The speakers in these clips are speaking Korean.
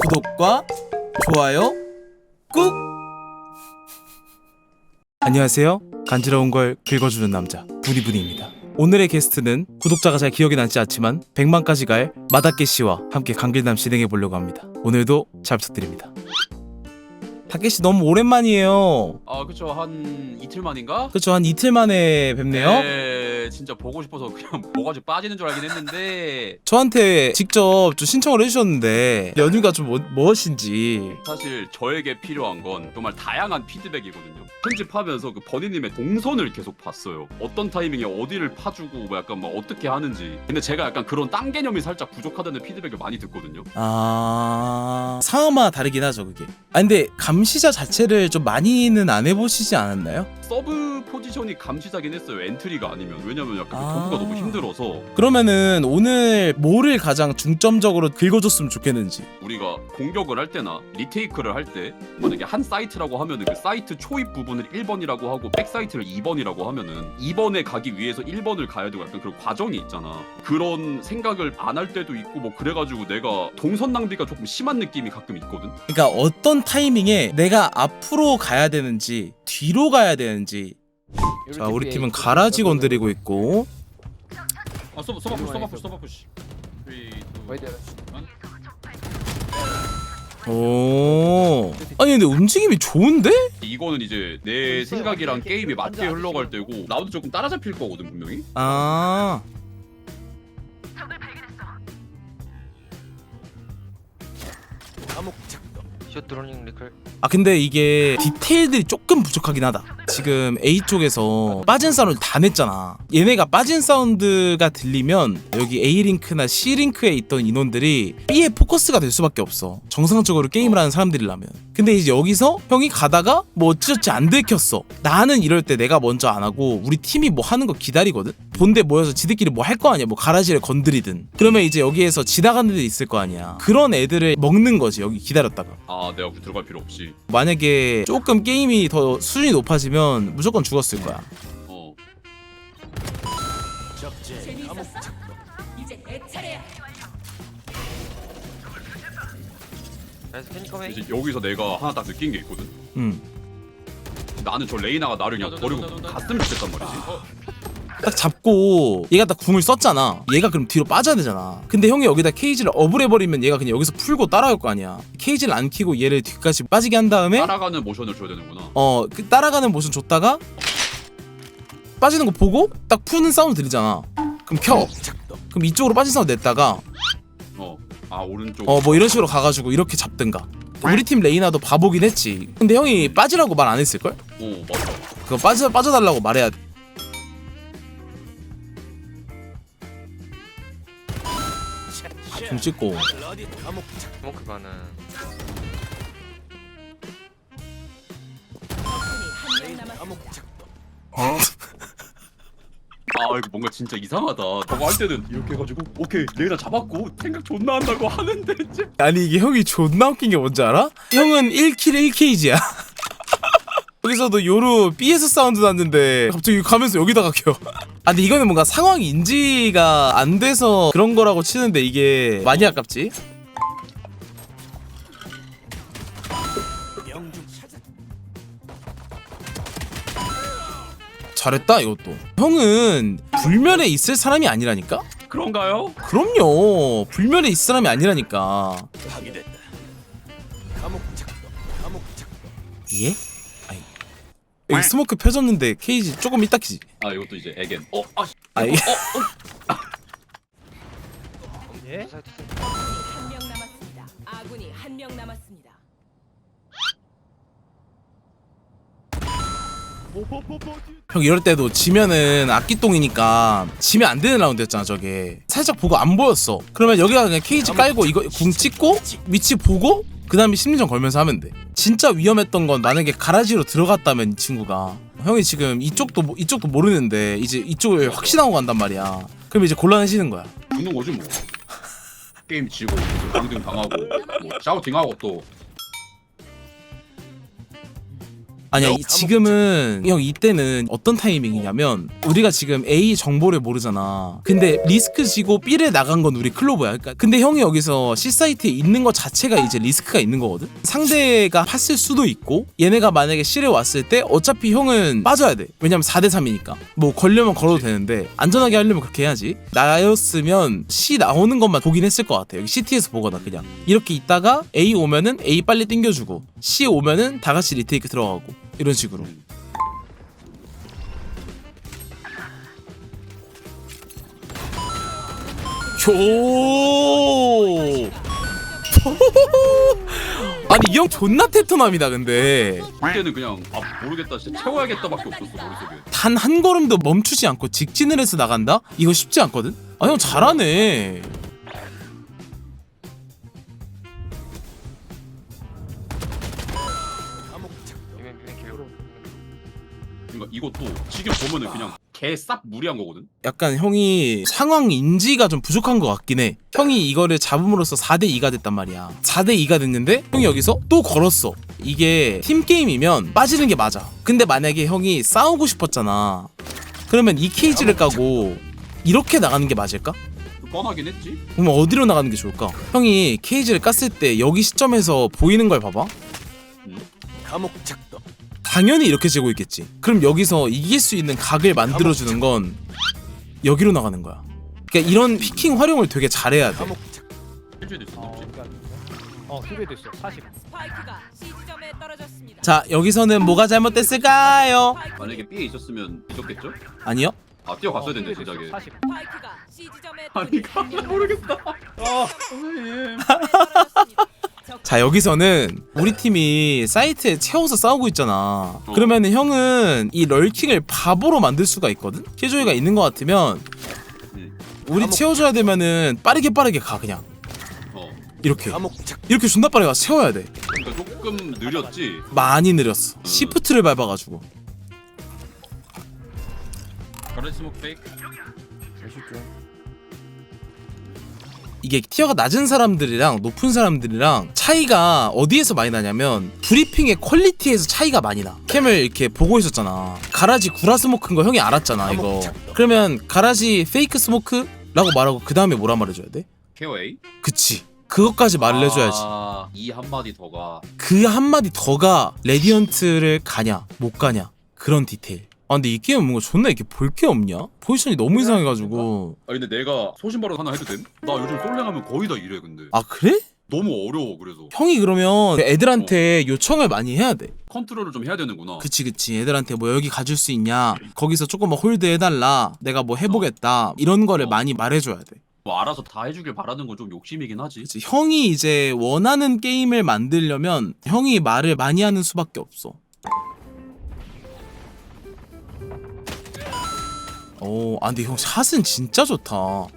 구독과 좋아요 꾹! 안녕하세요. 간지러운 걸 긁어주는 남자 부리부리입니다. 오늘의 게스트는 구독자가 잘 기억이 나지 않지만 100만까지 갈 마다케 씨와 함께 강길남 진행해 보려고 합니다. 오늘도 잘 부탁드립니다. 다케 씨 너무 오랜만이에요. 아 그쵸. 한 이틀 만인가? 그렇죠 한 이틀 만에 뵙네요. 네 진짜 보고 싶어서 그냥 뭐가지 빠지는 줄 알긴 했는데. 저한테 직접 좀 신청을 해주셨는데 연휴가 좀 뭐, 무엇인지. 사실 저에게 필요한 건 정말 다양한 피드백이거든요. 편집하면서 그 버니님의 동선을 계속 봤어요. 어떤 타이밍에 어디를 파주고 뭐 약간 뭐 어떻게 하는지. 근데 제가 약간 그런 땅 개념이 살짝 부족하다는 피드백을 많이 듣거든요. 아 상황마다 다르긴 하죠 그게. 아 근데 감시자 자체를 좀 많이는 안 해보시지 않았나요? 서브 포지션이 감시자긴 했어요 엔트리가 아니면. 왜냐면 약간 그 아. 도구가 너무 힘들어서 그러면은 오늘 뭐를 가장 중점적으로 긁어줬으면 좋겠는지 우리가 공격을 할 때나 리테이크를 할 때 만약에 한 사이트라고 하면은 그 사이트 초입 부분을 1번이라고 하고 백 사이트를 2번이라고 하면은 2번에 가기 위해서 1번을 가야 되고 약간 그런 과정이 있잖아. 그런 생각을 안 할 때도 있고 뭐 그래가지고 내가 동선 낭비가 조금 심한 느낌이 가끔 있거든. 그러니까 어떤 타이밍에 내가 앞으로 가야 되는지 뒤로 가야 되는지 자 우리 팀은 가라지 건드리고 있고. 아 써봐 써봐 푸시 써봐 푸시 써봐 푸시. 오. 아니 근데 움직임이 좋은데? 이거는 이제 내 생각이랑 게임이 맞게 흘러갈 때고 나도 조금 따라잡힐 거거든 분명히. 아. 슛 드로닝 리클. 아 근데 이게 디테일들이 조금 부족하긴 하다 지금 A 쪽에서 빠진 사운드 다 냈잖아. 얘네가 빠진 사운드가 들리면 여기 A 링크나 C 링크에 있던 인원들이 B에 포커스가 될 수밖에 없어. 정상적으로 게임을 하는 사람들이라면 근데 이제 여기서 형이 가다가 뭐 어찌저찌 안 들켰어. 나는 이럴 때 내가 먼저 안 하고 우리 팀이 뭐 하는 거 기다리거든. 본대 모여서 지들끼리 뭐 할 거 아니야. 뭐 가라지를 건드리든. 그러면 이제 여기에서 지나가는 애들이 있을 거 아니야. 그런 애들을 먹는 거지 여기 기다렸다가. 아 내가 들어갈 필요 없이. 만약에 조금 게임이 더 수준이 높아지면 무조건 죽었을 거야. 나이스 페니커메 이제 여기서 내가 하나 딱 느낀 게 있거든. 음. 나는 저 레이나가 나를 그냥 버리고 갔으면 좋겠단 말이지. 딱 잡고 얘가 딱 궁을 썼잖아. 얘가 그럼 뒤로 빠져야 되잖아. 근데 형이 여기다 케이지를 업을 해버리면 얘가 그냥 여기서 풀고 따라갈 거 아니야. 케이지를 안 키고 얘를 뒤까지 빠지게 한 다음에 따라가는 모션을 줘야 되는구나. 어, 그 따라가는 모션 줬다가 빠지는 거 보고 딱 푸는 사운드 들리잖아. 그럼 켜. 그럼 이쪽으로 빠진 사운드 냈다가 어. 아 오른쪽. 어 뭐 이런 식으로 가가지고 이렇게 잡든가. 우리 팀 레이나도 바보긴 했지. 근데 형이 빠지라고 말 안 했을 걸? 어 맞아. 그거 빠져 빠져달라고 말해야 돼. 좀 찍고 적군이 한명 남았습니다. 아 이거 뭔가 진짜 이상하다. 저거 할 때는 이렇게 해가지고 오케이 레이나 잡았고 생각 존나 한다고 하는데 이제 아니 이게 형이 존나 웃긴 게 뭔지 알아? 형은 1킬 1케이지야 여기서도 요루 B에서 사운드 났는데 갑자기 가면서 여기다가 켜. 아 근데 이거는 뭔가 상황 인지가 안 돼서 그런 거라고 치는데 이게 많이 아깝지? 잘했다 이것도. 형은 불면에 있을 사람이 아니라니까? 그런가요? 그럼요. 불면에 있을 사람이 아니라니까. 예? 아니. 여기 스모크 펴졌는데 케이지 조금 이따 키지. 아 이것도 이제 에겐. 어 아. 씨. 아, 이- 예? 사이트 세- 한명 남았습니다. 아군이 한 명 남았습니다. 형 이럴 때도 지면은 악기똥이니까 지면 안 되는 라운드였잖아 저게. 살짝 보고 안 보였어. 그러면 여기가 그냥 케이지 깔고 이거 궁 찍고 위치 보고 그 다음에 심리전 걸면서 하면 돼. 진짜 위험했던 건 만약에 가라지로 들어갔다면 이 친구가 형이 지금 이쪽도 모- 이쪽도 모르는데 이제 이쪽을 확신하고 간단 말이야. 그럼 이제 곤란해지는 거야. 죽는 거지 뭐. 게임 지고 방등 당하고 뭐 샤우팅하고 또 아니야 이- 지금은 형 이때는 어떤 타이밍이냐면 우리가 지금 A 정보를 모르잖아. 근데 리스크 지고 B를 나간 건 우리 클로버야. 그러니까 근데 형이 여기서 C 사이트에 있는 것 자체가 이제 리스크가 있는 거거든. 상대가 팠을 수도 있고 얘네가 만약에 C를 왔을 때 어차피 형은 빠져야 돼. 왜냐면 4대 3이니까. 뭐 걸려면 걸어도 되는데 안전하게 하려면 그렇게 해야지. 나였으면 C 나오는 것만 보긴 했을 것 같아. 여기 CT에서 보거나 그냥. 이렇게 있다가 A 오면은 A 빨리 땡겨주고 C 오면은 다 같이 리테이크 들어가고 이런 식으로. 요 아니 이 형 존나 테토남이다 근데. 그때는 그냥 아 모르겠다. 진짜 채워야겠다밖에 없었어 머릿속에. 단 한 걸음도 멈추지 않고 직진을 해서 나간다? 이거 쉽지 않거든? 아 형 잘하네 지금 보면은 그냥 개싹 무리한 거거든? 약간 형이 상황 인지가 좀 부족한 것 같긴 해. 형이 이거를 잡음으로써 4대2가 됐단 말이야. 4대2가 됐는데 형이 여기서 또 걸었어. 이게 팀게임이면 빠지는 게 맞아. 근데 만약에 형이 싸우고 싶었잖아. 그러면 이 케이지를 까고 이렇게 나가는 게 맞을까? 뻔하긴 했지. 그러면 어디로 나가는 게 좋을까? 형이 케이지를 깠을 때 여기 시점에서 보이는 걸 봐봐. 감옥 작도 당연히 이렇게 재고 있겠지. 그럼 여기서 이길 수 있는 각을 만들어주는 건 여기로 나가는 거야. 그러니까 이런 피킹 활용을 되게 잘해야 돼. 됐어 어, 없지 그러니까 어, 있어. 40. 스파이크가 C 지점에 떨어졌습니다. 자 여기서는 뭐가 잘못됐을까요? 만약에 B에 있었으면 잊었겠죠? 아니요. 아 뛰어갔어야 어, 진작에 있어. 40. 스파이크가 C 지점에 아니 가 모르겠다 자 여기서는 우리 팀이 사이트에 채워서 싸우고 있잖아. 그러면 은 형은 이 럴킹을 바보로 만들 수가 있거든. 킬조이가 있는 것 같으면 응. 우리 채워줘야 되면은 빠르게 빠르게 가 그냥 어 이렇게 이렇게 존나 빠르게 가서 채워야 돼. 그러니까 조금 느렸지 많이 느렸어. 시프트를 밟아가지고. 가레 스모크 페이크 이게 티어가 낮은 사람들이랑 높은 사람들이랑 차이가 어디에서 많이 나냐면 브리핑의 퀄리티에서 차이가 많이 나. 캠을 이렇게 보고 있었잖아. 가라지 구라 스모크인 거 형이 알았잖아 이거. 그러면 가라지 페이크 스모크 라고 말하고 그 다음에 뭐라 말해줘야 돼? 케어 A 그치. 그것까지 말을 해줘야지. 아 이 한마디 더가 그 한마디 더가 레디언트를 가냐 못 가냐 그런 디테일. 아 근데 이 게임 뭔가 존나 이렇게 볼 게 없냐? 포지션이 너무 이상해가지고. 아 근데 내가 소신발언 하나 해도 됨? 나 요즘 솔랭 하면 거의 다 이래 근데. 아 그래? 너무 어려워 그래서. 형이 그러면 애들한테 요청을 많이 해야 돼. 컨트롤을 좀 해야 되는구나. 그치 그치. 애들한테 뭐 여기 가줄 수 있냐? 거기서 조금만 홀드 해달라. 내가 뭐 해보겠다. 이런 거를 어. 많이 말해줘야 돼. 뭐 알아서 다 해주길 바라는 건 좀 욕심이긴 하지. 그치. 형이 이제 원하는 게임을 만들려면 형이 말을 많이 하는 수밖에 없어 오, 아 근데 형 샷은 진짜 좋다. 형,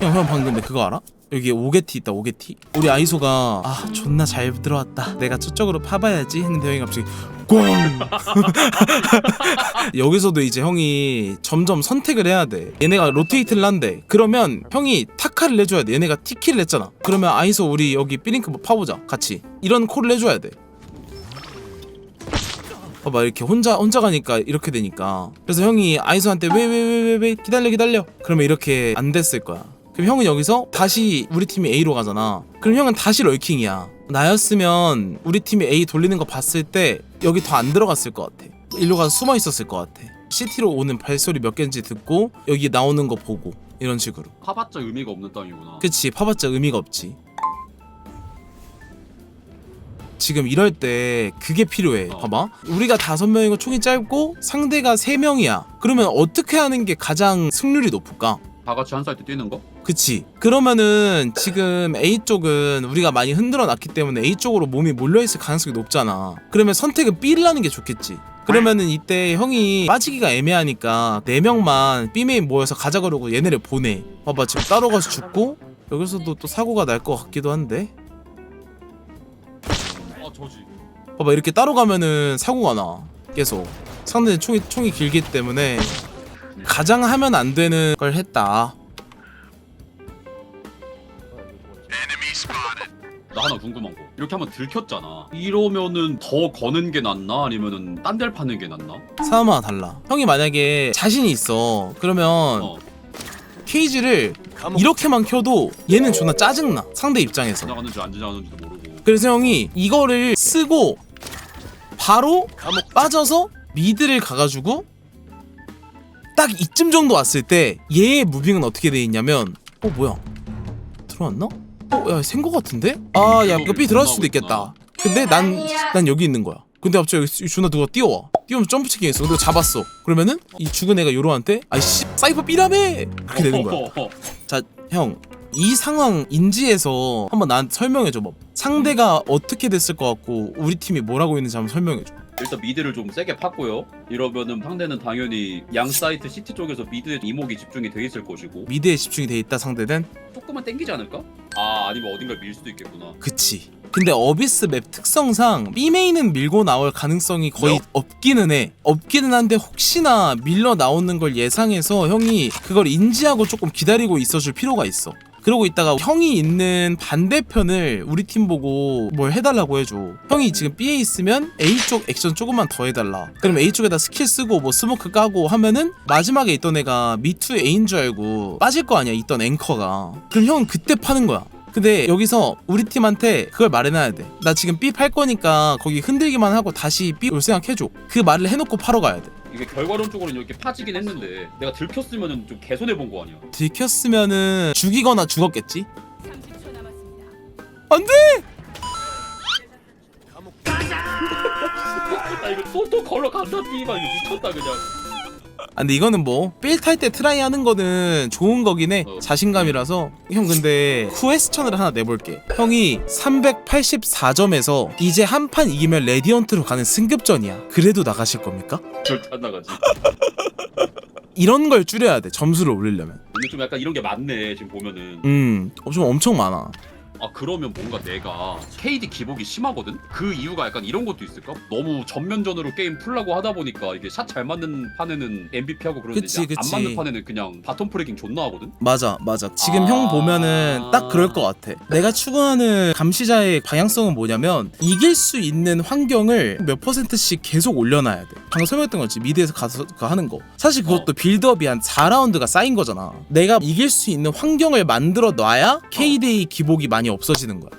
형 방금 근데 그거 알아? 여기 오게티 있다 오게티? 우리 아이소가 아 존나 잘 들어왔다. 내가 저쪽으로 파봐야지 했는데 형이 갑자기 꽝 여기서도 이제 형이 점점 선택을 해야 돼. 얘네가 로테이트를 한대. 그러면 형이 타카를 해줘야 돼. 얘네가 티키를 했잖아. 그러면 아이소 우리 여기 삐링크 뭐 파보자 같이. 이런 콜을 해줘야 돼 봐봐 이렇게 혼자 혼자 가니까 이렇게 되니까. 그래서 형이 아이소한테 왜 왜 왜 왜 왜 기다려 기다려. 그러면 이렇게 안 됐을 거야. 그럼 형은 여기서 다시 우리 팀이 A로 가잖아. 그럼 형은 다시 럴킹이야. 나였으면 우리 팀이 A 돌리는 거 봤을 때 여기 더 안 들어갔을 것 같아. 일로 가서 숨어 있었을 것 같아. CT로 오는 발소리 몇 개인지 듣고 여기 나오는 거 보고. 이런 식으로. 파봤자 의미가 없는 땅이구나. 그치 파봤자 의미가 없지 지금 이럴 때 그게 필요해. 어. 봐봐. 우리가 다섯 명이고 총이 짧고 상대가 세 명이야. 그러면 어떻게 하는 게 가장 승률이 높을까? 다 같이 한 사이트 뛰는 거? 그치. 그러면은 지금 A 쪽은 우리가 많이 흔들어 놨기 때문에 A 쪽으로 몸이 몰려있을 가능성이 높잖아. 그러면 선택은 B를 하는 게 좋겠지. 그러면은 이때 형이 빠지기가 애매하니까 네명만 B 메인 모여서 가자 그러고 얘네를 보내. 봐봐 지금 따로 가서 죽고 여기서도 또 사고가 날 것 같기도 한데. 아 저지. 봐봐 이렇게 따로 가면은 사고가 나 계속. 상대는 총이 총이 길기 때문에 가장 하면 안 되는 걸 했다. 나 하나 궁금한 거. 이렇게 한번 들켰잖아. 이러면은 더 거는 게 낫나? 아니면은 딴 데를 파는 게 낫나? 상황마다 달라. 형이 만약에 자신이 있어. 그러면 어. 케이지를 감옥. 이렇게만 켜도 얘는 존나 짜증나 상대 입장에서. 지나가는지 안 지나가는지도 모르고 그래서 형이 이거를 쓰고 바로 빠져서 미드를 가가지고 딱 이쯤 정도 왔을 때 얘의 무빙은 어떻게 돼 있냐면 어 뭐야? 들어왔나? 어야 생거 같은데? 아야 이거 B 들어갈 수도 있겠다. 근데 난 난 여기 있는 거야. 근데 갑자기 준아 누가 뛰어와. 뛰어오면 점프 체킹했어. 근데 잡았어. 그러면은 이 죽은 애가 요로한테 아이씨 사이퍼 B라며 그렇게 되는 거야. 어, 자, 형. 이 상황 인지해서 한번 나한테 설명해 줘 봐. 상대가 어떻게 됐을 것 같고 우리 팀이 뭘 하고 있는지 한번 설명해 줘. 일단 미드를 좀 세게 팠고요 이러면은 상대는 당연히 양 사이트 시티 쪽에서 미드에 이목이 집중이 돼 있을 것이고 미드에 집중이 돼 있다 상대는 조금만 땡기지 않을까? 아 아니면 어딘가 밀 수도 있겠구나 그치. 근데 어비스 맵 특성상 B메인은 밀고 나올 가능성이 거의 왜요? 없기는 해. 없기는 한데 혹시나 밀러 나오는 걸 예상해서 형이 그걸 인지하고 조금 기다리고 있어줄 필요가 있어. 그러고 있다가 형이 있는 반대편을 우리 팀 보고 뭘 해달라고 해줘. 형이 지금 B에 있으면 A 쪽 액션 조금만 더 해달라. 그럼 A 쪽에다 스킬 쓰고 뭐 스모크 까고 하면은 마지막에 있던 애가 미투 A인 줄 알고 빠질 거 아니야 있던 앵커가. 그럼 형은 그때 파는 거야. 근데 여기서 우리 팀한테 그걸 말해놔야 돼. 나 지금 B 팔 거니까 거기 흔들기만 하고 다시 B 올 생각 해줘. 그 말을 해놓고 파러 가야 돼. 이게 결과론적으로는 이렇게 파지긴 했는데 내가 들켰으면은 좀 개손해 본 거 아니야 들켰으면은 죽이거나 죽었겠지. 30초 남았습니다. 안돼. 감옥 아 이거 또또 걸어 간다 띠가 이거 미쳤다 그냥 아, 근데 이거는 뭐빌탈때 트라이 하는 거는 좋은 거긴 해. 어. 자신감이라서. 형 근데 쿠에스천을 하나 내볼게. 형이 384점에서 이제 한 판 이기면 레디언트로 가는 승급전이야. 그래도 나가실 겁니까? 절대 안 나가지 이런 걸 줄여야 돼. 점수를 올리려면. 근데 좀 약간 이런 게 많네 지금 보면은 음, 어, 좀 엄청 많아. 아 그러면 뭔가 내가 KD 기복이 심하거든? 그 이유가 약간 이런 것도 있을까? 너무 전면전으로 게임 풀라고 하다 보니까 이게 샷 잘 맞는 판에는 MVP 하고 그러는데 그치, 이제 안 그치. 맞는 판에는 그냥 바텀 프레깅 존나 하거든? 맞아, 맞아. 지금 아. 형 보면은 딱 그럴 것 같아. 내가 추구하는 감시자의 방향성은 뭐냐면 이길 수 있는 환경을 몇 퍼센트씩 계속 올려놔야 돼. 방금 설명했던 거지. 미드에서 가서 그거 하는 거. 사실 그것도 빌드업이 한 4라운드가 쌓인 거잖아. 내가 이길 수 있는 환경을 만들어 놔야 KDA 기복이 많이 없어지는 거야.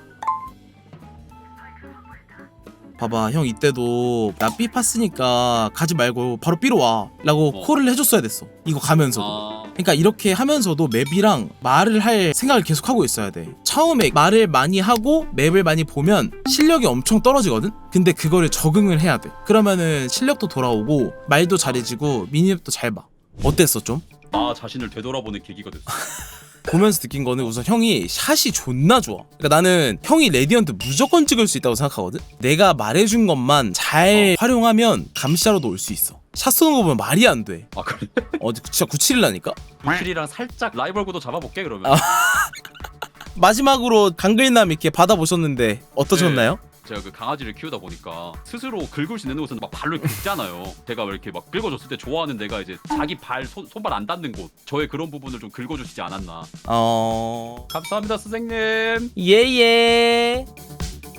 봐봐 형 이때도 나 B 팠으니까 가지 말고 바로 B로 와 라고 어. 콜을 해줬어야 됐어 이거 가면서도 아 그러니까 이렇게 하면서도 맵이랑 말을 할 생각을 계속 하고 있어야 돼. 처음에 말을 많이 하고 맵을 많이 보면 실력이 엄청 떨어지거든? 근데 그거를 적응을 해야 돼. 그러면은 실력도 돌아오고 말도 잘해지고 미니맵도 잘 봐. 어땠어 좀? 나 자신을 되돌아보는 계기가 됐어 보면서 느낀 거는 우선 형이 샷이 존나 좋아. 그러니까 나는 형이 레디언트 무조건 찍을 수 있다고 생각하거든? 내가 말해준 것만 잘 활용하면 감시자로도 올 수 있어. 샷 쏘는 거 보면 말이 안 돼. 아 그래? 어, 진짜 97이라니까? 부킬이랑 살짝 라이벌 구도 잡아볼게 그러면 아. 마지막으로 강글남 이렇게 받아보셨는데 어떠셨나요? 제가 그 강아지를 키우다 보니까 스스로 긁을 수 있는 곳은 막 발로 긁잖아요. 제가 왜 이렇게 막 긁어줬을 때 좋아하는 데가 이제 자기 발 손, 손발 안 닿는 곳 저의 그런 부분을 좀 긁어주시지 않았나. 어... 감사합니다 선생님. 예예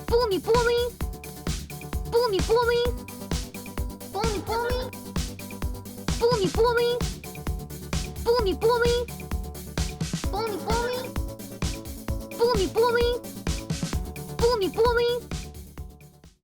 Boomy boomy. Boomy boomy. Boomy boomy. Boomy boomy. Boomy boomy. Boomy boomy. Boomy boomy. Boomy boomy.